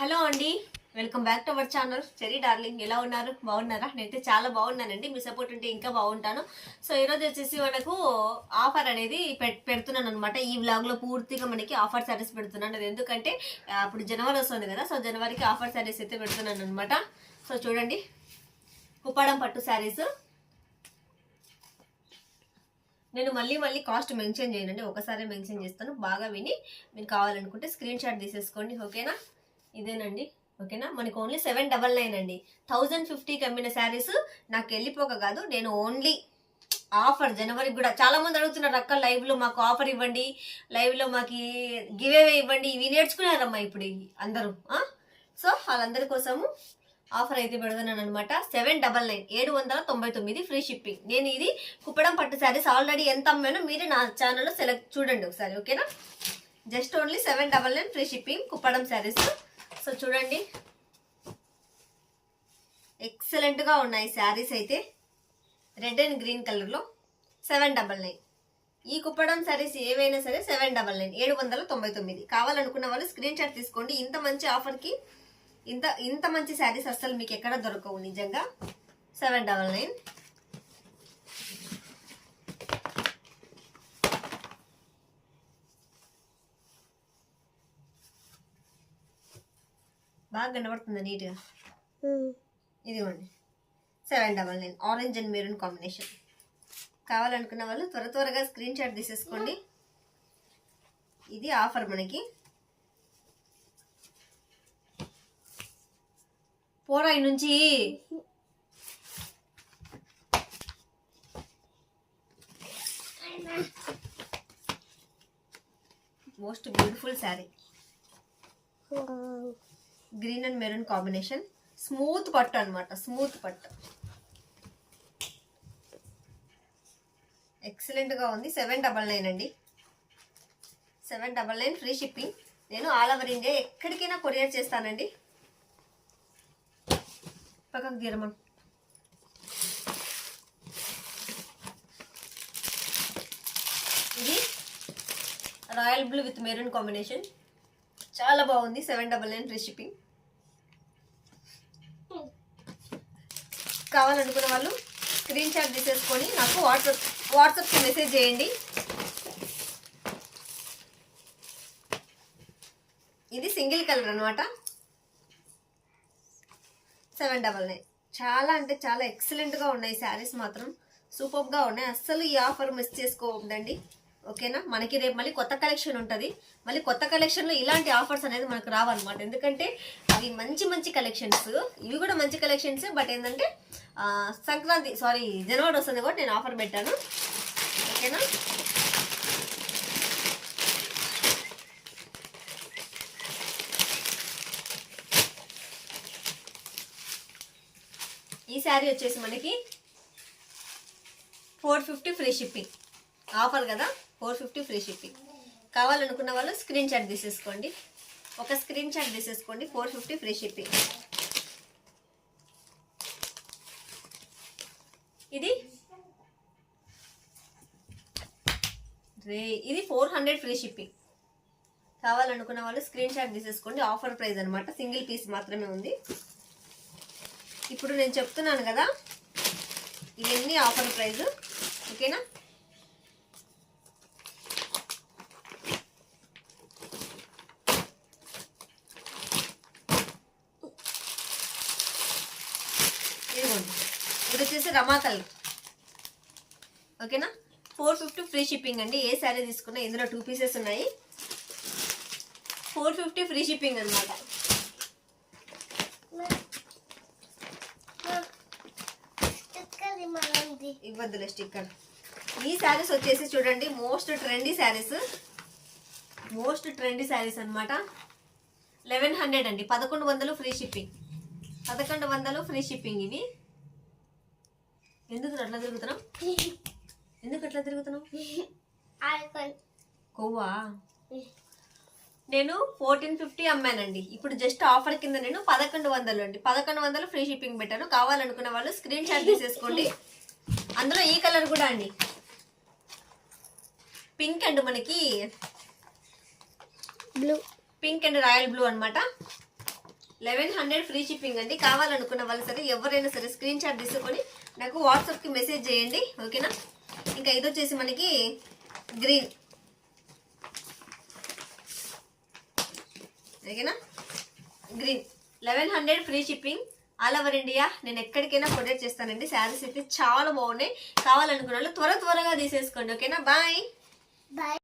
Hello అండి. Welcome back to our channel. Cherry darling ఎలా ఉన్నారు? బాగున్నారా? నేనైతే చాలా బాగున్నానండి. మీ సపోర్ట్ ఉంటే ఇంకా బాగుంటాను. సో ఈరోజు వచ్చేసి మనకు ఆఫర్ అనేది పెడుతున్నాను అనమాట ఈ వ్లాగ్లో పూర్తిగా మనకి ఆఫర్ శారీస్ పెడుతున్నాను. అది ఎందుకంటే అప్పుడు జనవరి వస్తుంది కదా సో జనవరికి ఆఫర్ శారీస్ అయితే పెడుతున్నాను అనమాట సో చూడండి. కుప్పాడం పట్టు శారీస్. నేను మళ్ళీ మళ్ళీ కాస్ట్ మెన్షన్ చేయనండి. ఒకసారి మెన్షన్ చేస్తాను. బాగా విని మీరు కావాలనుకుంటే స్క్రీన్ షాట్ తీసేసుకోండి. ఓకేనా? ఇదేనండి ఓకేనా? మనకు ఓన్లీ సెవెన్ డబల్ నైన్ అండి. థౌజండ్ ఫిఫ్టీకి అమ్మిన శారీస్ నాకు వెళ్ళిపోక కాదు నేను ఓన్లీ ఆఫర్ జనవరికి కూడా చాలా మంది అడుగుతున్నారు అక్క లైవ్లో మాకు ఆఫర్ ఇవ్వండి లైవ్లో మాకు గివేవే ఇవ్వండి. ఇవి నేర్చుకున్నారమ్మా ఇప్పుడు అందరూ సో వాళ్ళందరి కోసము ఆఫర్ అయితే పెడుతున్నాను అనమాట సెవెన్ డబల్ నైన్ ఏడు వందల తొంభై తొమ్మిది ఫ్రీ షిప్పింగ్ నేను ఇది కుప్పడం పట్టు శారీస్ ఆల్రెడీ ఎంత అమ్మానో మీరే నా ఛానల్లో సెలెక్ట్ చూడండి ఒకసారి ఓకేనా? Just only seven double nine free shipping Kuppadam saris so చూడండి. ఎక్సలెంట్గా ఉన్నాయి శారీస్ అయితే. రెడ్ అండ్ గ్రీన్ కలర్లో సెవెన్ డబల్ నైన్ ఈ కుప్పడం శారీస్ ఏవైనా సరే సెవెన్ డబల్ నైన్ ఏడు వందల తొంభై తొమ్మిది. కావాలనుకున్న వాళ్ళు స్క్రీన్ షాట్ తీసుకోండి. ఇంత మంచి ఆఫర్కి ఇంత ఇంత మంచి శారీస్ అస్సలు మీకు ఎక్కడ దొరకవు. నిజంగా సెవెన్ డబల్ నైన్ బాగా కనబడుతుంది నీట్గా? ఇదిగోండి. Seven double nine. Orange and maroon combination. కావాలనుకున్న వాళ్ళు త్వర త్వరగా స్క్రీన్ షాట్ తీసేసుకోండి. ఇది ఆఫర్ మనకి. పోరాయి నుంచి most beautiful sari. Green and maroon combination. Smooth పట్టు అనమాట స్మూత్ పట్టు. ఎక్సలెంట్గా ఉంది. సెవెన్ డబల్ నైన్ అండి. Seven double nine free shipping నేను ఆల్ ఓవర్ ఇండియా ఎక్కడికైనా కొరియర్ చేస్తానండి. పక్కకు తీరమన్ ఇది royal blue with maroon combination. చాలా బాగుంది. Seven double nine free shipping. కావాలనుకున్న వాళ్ళు స్క్రీన్ షాట్ తీసేసుకొని నాకు వాట్సాప్ వాట్సాప్కి మెసేజ్ చేయండి. ఇది సింగిల్ కలర్ అనమాట సెవెన్ డబల్ నైన్. చాలా అంటే చాలా ఎక్సలెంట్గా ఉన్నాయి శారీస్ మాత్రం. సూపర్గా ఉన్నాయి. అస్సలు ఈ ఆఫర్ మిస్ చేసుకోవద్దండి. ఓకేనా? మనకి రేపు మళ్ళీ కొత్త కలెక్షన్ ఉంటుంది. మళ్ళీ కొత్త కలెక్షన్లో ఇలాంటి ఆఫర్స్ అనేది మనకు రావన్నమాట. ఎందుకంటే అవి మంచి మంచి కలెక్షన్స్ ఇవి కూడా మంచి కలెక్షన్స్ బట్ ఏంటంటే సంక్రాంతి సారీ జనవరి వస్తుంది కూడా నేను ఆఫర్ పెట్టాను. ఓకేనా? ఈ శారీ వచ్చేసి మనకి four fifty free shipping offer కదా? Four fifty free shipping. కావాలనుకున్న వాళ్ళు స్క్రీన్ షాట్ తీసేసుకోండి. ఒక స్క్రీన్ షాట్ తీసేసుకోండి ఫోర్ ఫిఫ్టీ ఫ్రీ షిప్పింగ్. ఇది రే ఇది ఫోర్ హండ్రెడ్ ఫ్రీ షిప్పింగ్. కావాలనుకున్న వాళ్ళు స్క్రీన్ షాట్ తీసేసుకోండి. ఆఫర్ ప్రైస్ అనమాట సింగిల్ పీస్ మాత్రమే ఉంది. ఇప్పుడు నేను చెప్తున్నాను కదా ఇవన్నీ ఆఫర్ ప్రైస్. ఓకేనా ఇదిగోండి ఇది వచ్చేసి రమా కలర్ ఓకేనా? ఫోర్ ఫిఫ్టీ ఫ్రీ షిప్పింగ్ అండి. ఏ శారీ తీసుకున్నా ఇందులో టూ పీసెస్ ఉన్నాయి. ఫోర్ ఫిఫ్టీ ఫ్రీ షిప్పింగ్ అనమాట ఇవ్వద్దులే స్టిక్కర్. ఈ శారీస్ వచ్చేసి చూడండి most trendy saris. Most trendy saris అన్నమాట. లెవెన్ హండ్రెడ్ అండి. పదకొండు వందలు ఫ్రీ షిప్పింగ్ పదకొండు వందలు ఫ్రీ షిప్పింగ్ ఇవి. ఎందుకు అట్లా తిరుగుతున్నాం ఎందుకు అట్లా తిరుగుతున్నాం కొవ్వా? నేను ఫోర్టీన్ ఫిఫ్టీ అమ్మానండి. ఇప్పుడు జస్ట్ ఆఫర్ కింద నేను పదకొండు వందలు అండి. పదకొండు వందలు ఫ్రీ షిప్పింగ్ పెట్టాను. కావాలనుకున్న వాళ్ళు స్క్రీన్ షాట్ తీసేసుకోండి. అందులో ఈ కలర్ కూడా అండి. పింక్ అండ్ మనకి blue. Pink and royal blue అన్నమాట. లెవెన్ హండ్రెడ్ ఫ్రీ షిప్పింగ్ అండి. కావాలనుకున్న వాళ్ళు సరే ఎవరైనా సరే స్క్రీన్ షాట్ తీసుకొని నాకు వాట్సాప్కి మెసేజ్ చేయండి ఓకేనా? ఇంకా ఇది వచ్చేసి మనకి గ్రీన్. ఓకేనా? Green. Eleven hundred free shipping all over India. నేను ఎక్కడికైనా ప్రొడక్ట్ చేస్తానండి. శారీస్ అయితే చాలా బాగున్నాయి. కావాలనుకున్న వాళ్ళు త్వర త్వరగా తీసేసుకోండి ఓకేనా? బాయ్. బాయ్.